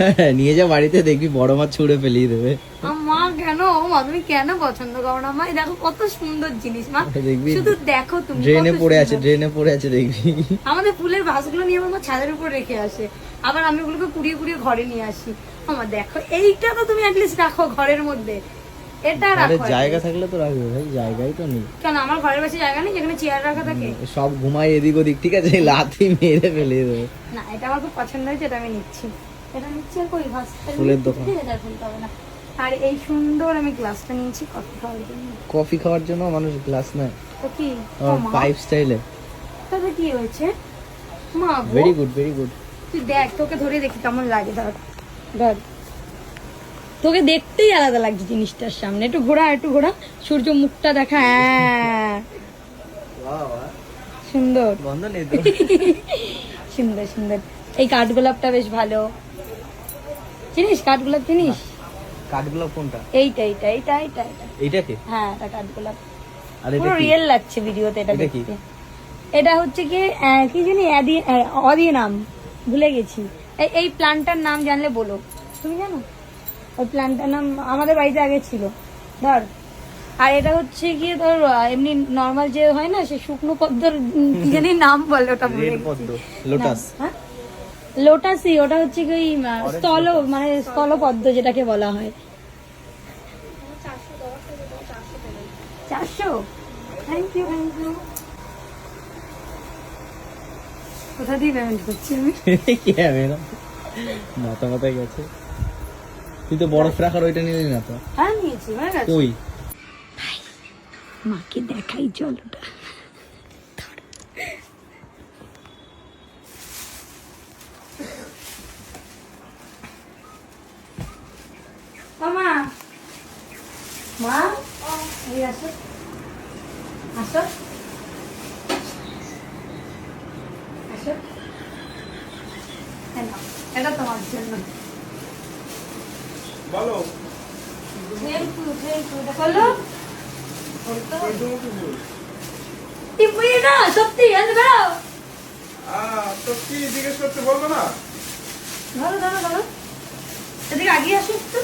নিয়ে যা বাড়িতে দেখবি বড় মাছ ছুঁড়ে ফেলিয়ে দেবে। মা কেন? মা তুমি কেন পছন্দ করো না? মা দেখো কত সুন্দর জিনিস মা। দেখবি শুধু দেখো তুমি ড্রেনে পড়ে আছে ড্রেনে পড়ে আছে দেখবি। আমাদের ফুলের ভাসগুলো নিয়ে আমার ছাদের উপর রেখে আসে। আবার আমি ওগুলোকে কুড়িয়ে কুড়িয়ে ঘরে নিয়ে আসি। আমার দেখো এইটা তো তুমি অ্যাটলিস্ট রাখো ঘরের মধ্যে। এটা আরে রাখো জায়গা থাকলে তো রাখবে ভাই জায়গাই তো নেই। কেন আমার ঘরের পাশে জায়গা নেই? যেখানে চেয়ার রাখা থাকে? সব ঘুমাই এদিক ওদিক ঠিক আছে? লাথি মেরে ফেলিয়ে দেবে। না এটা আমার খুব পছন্দ হয়েছে এটা আমি নিচ্ছি। এটা নিচ্ছি আর কই ভাস ফুলের দোকান। এটা ফুলতে হবে না। আর এই সুন্দর আমি গ্লাসটা নিয়েছি কফি খাওয়ার জন্য। কফি খাওয়ার জন্য মানুষ গ্লাস নেয়। তো কি? পাইপ স্টাইলে তাতে কি হয়েছে? মা ভেরি গুড ভেরি গুড তুই দেখ তোকে ধরে দেখি কেমন লাগে ধর। ধর। তোকে দেখতেই আলাদা লাগছে জিনিসটার সামনে। একটু ঘোরা একটু ঘোরা। সূর্য মুখটা দেখা হ্যাঁ। সুন্দর। সুন্দর সুন্দর। এই কাঠগোলাপটা বেশ ভালো। চিনিস কাঠগোলাপ চিনিস? কাঠগোলাপ কোনটা? এইটা এইটা এইটা এইটা এইটা। কি? হ্যাঁ এটা কাঠগোলাপ আর এটা পুরো রিয়েল লাগছে ভিডিওতে এটা কি? দেখতে। এটা হচ্ছে কি কি জানি অদি নাম ভুলে গেছি। এই এই প্ল্যান্টটার নাম জানলে বলো। তুমি জানো? ওই প্ল্যান্টটার নাম আমাদের বাড়িতে আগে ছিল। ধর। আর এটা হচ্ছে গিয়ে ধর এমনি নর্মাল যে হয় না সে শুকনো পদ্মর কি জানি নাম বলে ওটা ভুলে গেছি। পদ্ম লোটাস হ্যাঁ? লোটাসই ওটা হচ্ছে কি স্থল মানে স্থলপদ্ম যেটাকে বলা হয়। চারশো? থ্যাংক ইউ থ্যাংক ইউ কোথা দিয়ে পেমেন্ট করছি আমি? কি হবে না মাথা মাথায় গেছে। তুই তো বরফ রাখার ওইটা নিলি না তো? হ্যাঁ নিয়েছি মাকে দেখাই চল মা এই আসো। আসো। আসো। এটা তোমার জন্য। বলো। থ্যাংক ইউ থ্যাংক ইউ এটা টিপুই না সত্যি আজ তো কি জিজ্ঞেস করতে বলব না? ধরো ধরো ধরো। এদিকে আগিয়ে আসো একটু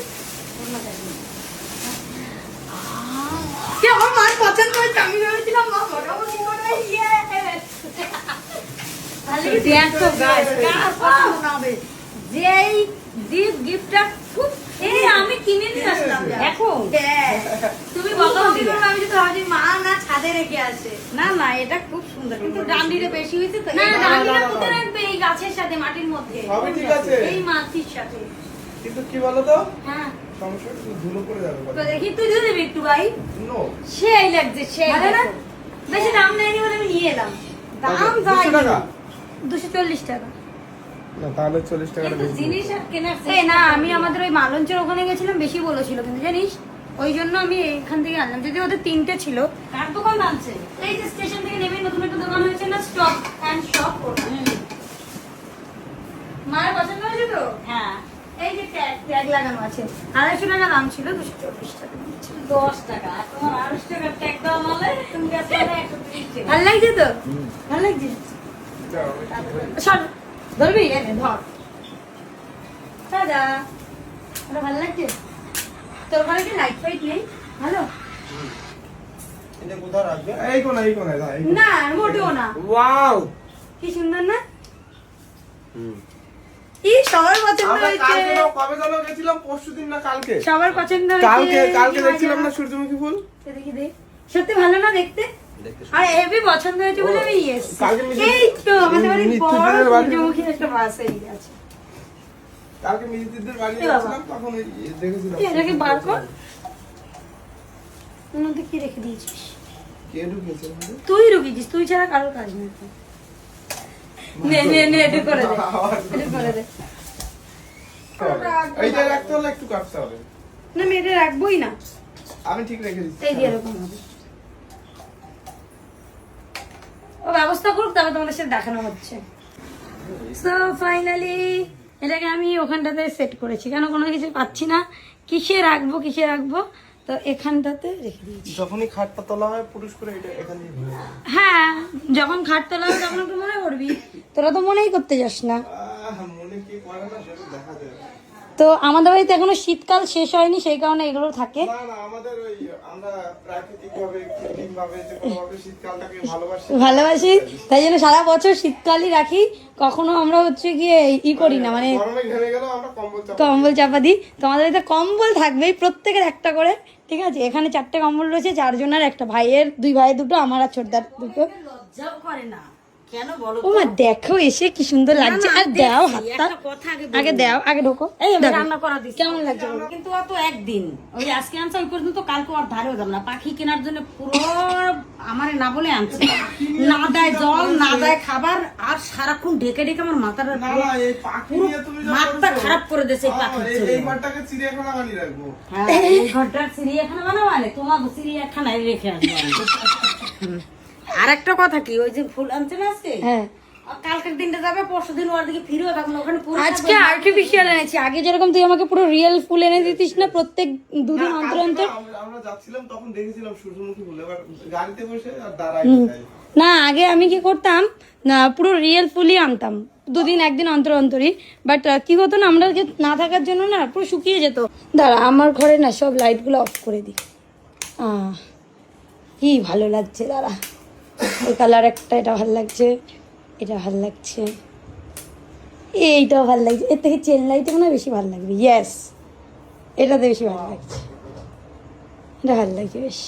কি আমার মার পছন্দ হয়েছে আমি ভেবেছিলাম মা মোটামুটি করে? ইয়ে যেই দিক গিফটটা খুব এই আমি কিনে নিয়ে আসলাম। এখন তুমি বলো আমি যদি ভাবছি মা না ছাদে রেখে আসে। না না এটা খুব সুন্দর। কিন্তু ডান্ডিটা বেশি হয়েছে তো না ডান্ডিটা কোথায় রাখবে? এই গাছের সাথে মাটির মধ্যে। সবই ঠিক আছে। এই মাটির সাথে। কিন্তু কি বলো তো? হ্যাঁ। সমস্যা একটু ধুলো করে যাবে তো দেখি তুই দিয়ে দিবি একটু ভাই? নো সেই লাগছে সেই না? বেশি দাম নেয়নি বলে আমি নিয়ে এলাম। দাম যাই দুশো চল্লিশ টাকা। তাহলে চল্লিশ টাকাটা জিনিস আর কেনার না আমি আমাদের ওই মালঞ্চের ওখানে গেছিলাম বেশি বলেছিল কিন্তু জানিস? ওই জন্য আমি এখান থেকে আনলাম। যদি ওদের তিনটে ছিল। কার দোকান আছে এই যে স্টেশন থেকে নেমে নতুন একটা দোকান হয়েছে না স্টপ অ্যান্ড শপ মায়ের পছন্দ হয়েছে তো? হ্যাঁ। এই যে ট্যাগ ট্যাগ লাগানো আছে। আড়াইশো টাকা দাম ছিল দুশো চল্লিশ টাকা দশ টাকা। আর তোমার আড়াইশো টাকার ট্যাগ দেওয়া মালে তুমি গেছো একশো তিরিশ টাকা। ভালো লাগছে তো? ভালো লাগছে? সর ধরবি? এনে ধর। দাদা ওটা ভালো লাগছে? তোর ঘরে কি লাইট ফাইট নেই? ভালো। না মোটেও না। ওয়াও কি সুন্দর না? সবার পছন্দ হয়েছে। কবে যেন গেছিলাম পরশুদিন না কালকে। সবার পছন্দ হয়েছে। কালকে কালকে দেখছিলাম না সূর্যমুখী ফুল? দেখি দে। সত্যি ভালো না দেখতে? আর হেভি পছন্দ হয়েছে বলে আমি ইয়েস এই তো আমাদের বাড়ির বড় সূর্যমুখী একটা বাস এই আছে। কালকে মিজিদের বাড়ি এ তখন দেখেছিলাম। এটাকে বার কর। ওর মধ্যে রেখে দিয়েছিস? কে ঢুকেছে তুই রুকিয়েছিস তুই ছাড়া কারোর কাজ নেই নে নে নে এটা করে দে এটা করে দে। এইটা রাখতে হলে একটু কাটতে হবে। না আমি এটা রাখবোই না। আমি ঠিক রেখে দিচ্ছি। এই যে এরকম হবে। ও ব্যবস্থা করুক তবে তোমাদের সাথে দেখানো হচ্ছে। সো ফাইনালি এটাকে আমি ওখানটাতে সেট করেছি। কেন কোনো কিছু পাচ্ছি না? কিসে রাখব কিসে রাখব? তো এখানটাতে রেখে দিয়েছি। যখনই খাটটা তোলা হয় পুরুষ করে এটা এখানে হ্যাঁ যখন খাট তোলা হবে তখন একটু মনে করবি তোরা তো মনেই করতে যাস না। হ্যাঁ, মনে কি করে না সেটা দেখা যাবে। তো আমাদের বাড়িতে এখনও শীতকাল শেষ হয়নি সেই কারণে এগুলো থাকে। না না আমাদের ওই আমরা প্রাকৃতিক ভাবে কৃত্রিম ভাবে যে কোনো ভাবে শীতকালটাকে ভালোবাসি। ভালোবাসি তাই জন্য সারা বছর শীতকালই রাখি। কখনো আমরা হচ্ছে গিয়ে ই করি না মানে কম্বল চাপা দিই। তো আমাদের বাড়িতে কম্বল থাকবেই প্রত্যেকের একটা করে ঠিক আছে? এখানে চারটে কম্বল রয়েছে চারজনের একটা ভাইয়ের দুই ভাইয়ের দুটো আমার আর ছোটদার দুটো। করে না। কেন বলো ও মা দেখো এসে কি সুন্দর লাগছে। আর দাও হাতটা। কথা আগে আগে দাও আগে ঢোকো। এই রান্না করা দিচ্ছি। কেমন লাগছে কিন্তু অত একদিন। ওই আজকে আনছে ওই পর্যন্ত কালকে আর ধারেও যাব না। পাখি কেনার জন্য পুরো আমারে না বলে আনছে। না দেয় জল না দেয় খাবার আর সারাক্ষণ ঢেকে ঢেকে আমার মাথাটা মাথা খারাপ করে দিয়েছে এই- ঘরটাকে চিড়িয়াখানা বানিয়ে রাখব। হ্যাঁ এই চিড়িয়াখানা বানাবো মানে তোমার চিড়িয়াখানায় রেখে আসব। আর একটা কথা কি ওই যে ফুল আনছে না আজকে? হ্যাঁ। কালকের দিনটা যাবে পরশু দিন ওর দিকে ফিরেও তখন ওখানে পুরো আজকে আর্টিফিশিয়াল এনেছি। আগে যেরকম তুই আমাকে পুরো রিয়েল ফুল এনে দিতিস না প্রত্যেক দুদিন অন্তর অন্তর। না, আমরা- আমরা যাচ্ছিলাম তখন দেখেছিলাম সূর্যমুখী ফুল এবার গাড়িতে বসে আর দাঁড়াই না আগে আমি কি করতাম না পুরো রিয়েল ফুলই আনতাম দুদিন একদিন অন্তর অন্তরই। বাট কি হতো না আমরা না থাকার জন্য না পুরো শুকিয়ে যেত। দাঁড়া আমার ঘরে না সব লাইটগুলো অফ করে দিই। কি ভালো লাগছে দাঁড়া। এই কালার একটা, এটা ভালো লাগছে, এটা ভালো লাগছে, এইটাও ভালো লাগছে। এর থেকে চেন লাইটে মনে বেশি ভালো লাগবে? ইয়েস এটাতে বেশি ভালো লাগছে। এটা ভালো লাগছে বেশ।